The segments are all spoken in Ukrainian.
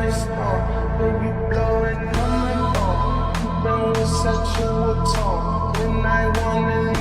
it's for. Baby, blowing on my phone. Bring a sexual tone. When I wanna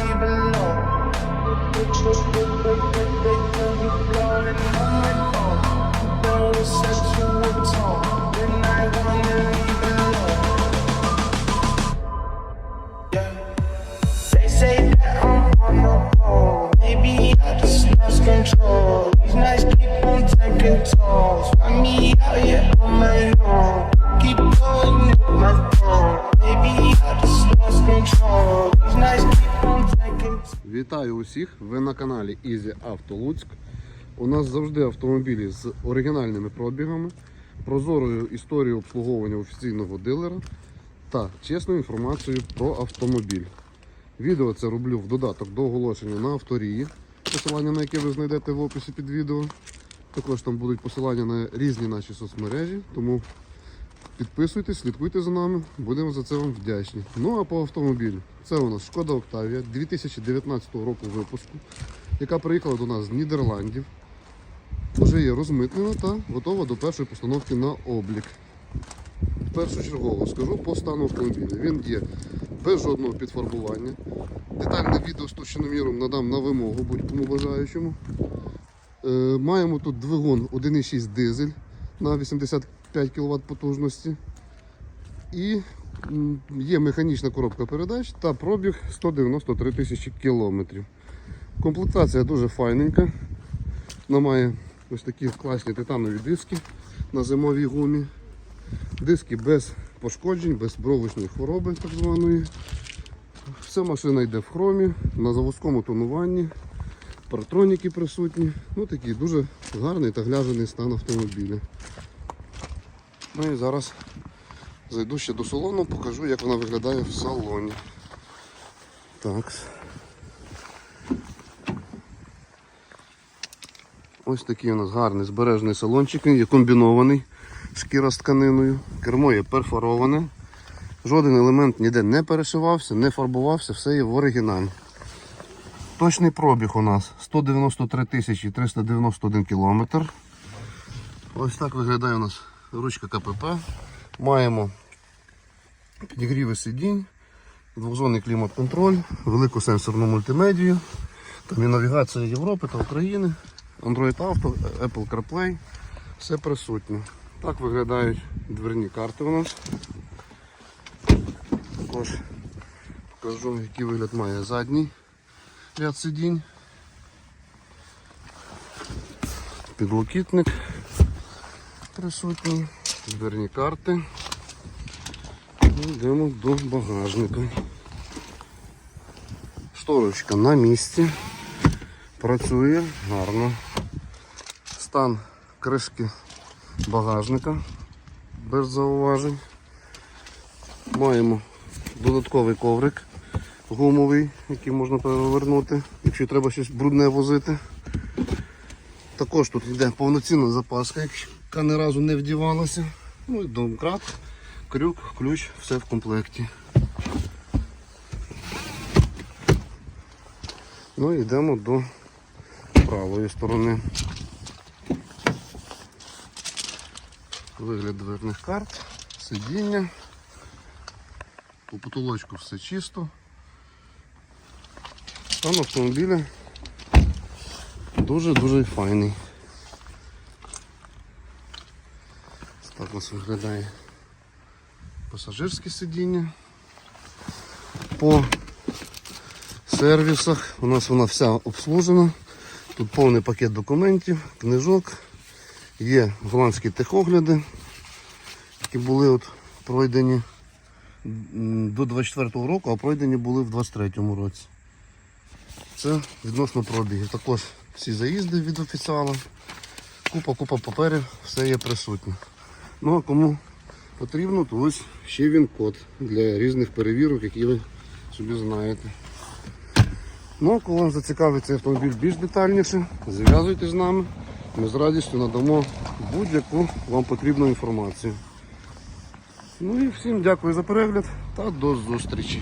Вітаю усіх! Ви на каналі Easy Auto Луцьк. У нас завжди автомобілі з оригінальними пробігами, прозорою історією обслуговування офіційного дилера та чесною інформацією про автомобіль. Відео це роблю в додаток до оголошення на авторії, посилання на яке ви знайдете в описі під відео. Також там будуть посилання на різні наші соцмережі, тому Підписуйтесь, слідкуйте за нами, будемо за це вам вдячні. Ну а по автомобілю. Це у нас Шкода Октавія 2019 року випуску, яка приїхала до нас з Нідерландів. Вже є розмитнена та готова до першої постановки на облік. Першочергово скажу по стану автомобіля. Він є без жодного підфарбування. Детальне відео з товщиноміром надам на вимогу будь-кому бажаючому. Е, маємо тут двигун 1,6 дизель на 85 кВт потужності. І є механічна коробка передач та пробіг 193 тисячі кілометрів. Комплектація дуже файненька. Вона має ось такі класні титанові диски на зимовій гумі. Диски без пошкоджень, без бровочної хвороби так званої. Вся машина йде в хромі, на заводському тонуванні, паратроніки присутні. Ну такий дуже гарний та гляжений стан автомобіля. Ну і зараз зайду ще до салону, покажу, як вона виглядає в салоні. Так. Ось такий у нас гарний збережений салончик, він є комбінований, шкіра з тканиною, кермо є перфороване. Жоден елемент ніде не перешивався, не фарбувався, все є в оригіналі. Точний пробіг у нас 193 тисячі 391 кілометр. Ось так виглядає у нас ручка КПП. Маємо підігріви сидінь, двохзонний клімат-контроль, велику сенсорну мультимедію, там і навігація Європи та України, Android Auto, Apple CarPlay, все присутнє. Так виглядають дверні карти у нас. Також покажу, який вигляд має задній ряд сидінь. Підлокітник присутній, дверні карти. І Йдемо до багажника. Шторочка на місці. Працює гарно. Стан кришки багажника без зауважень. Маємо додатковий коврик гумовий, який можна перевернути, якщо треба щось брудне возити. Також тут йде повноцінна запаска, яка ні разу не вдівалася. Ну і домкрат, крюк, ключ, все в комплекті. Ну і йдемо до правої сторони. Вигляд дверних карт, сидіння. По потолочку все чисто. Стан автомобіля дуже-дуже файний. Так у нас виглядає пасажирське сидіння. По сервісах у нас вона вся обслужена. Тут повний пакет документів, книжок. Є голландські техогляди, які були от пройдені до 24-го року, а пройдені були в 23-му році. Це відносно пробігів. Також всі заїзди від офіціала. Купа-купа паперів, все є присутнє. Ну а кому потрібно, то ось ще він код для різних перевірок, які ви собі знаєте. Ну, а коли вам зацікавить цей автомобіль більш детальніше, зв'язуйтесь з нами. Ми з радістю надамо будь-яку вам потрібну інформацію. Ну і всім дякую за перегляд та до зустрічі.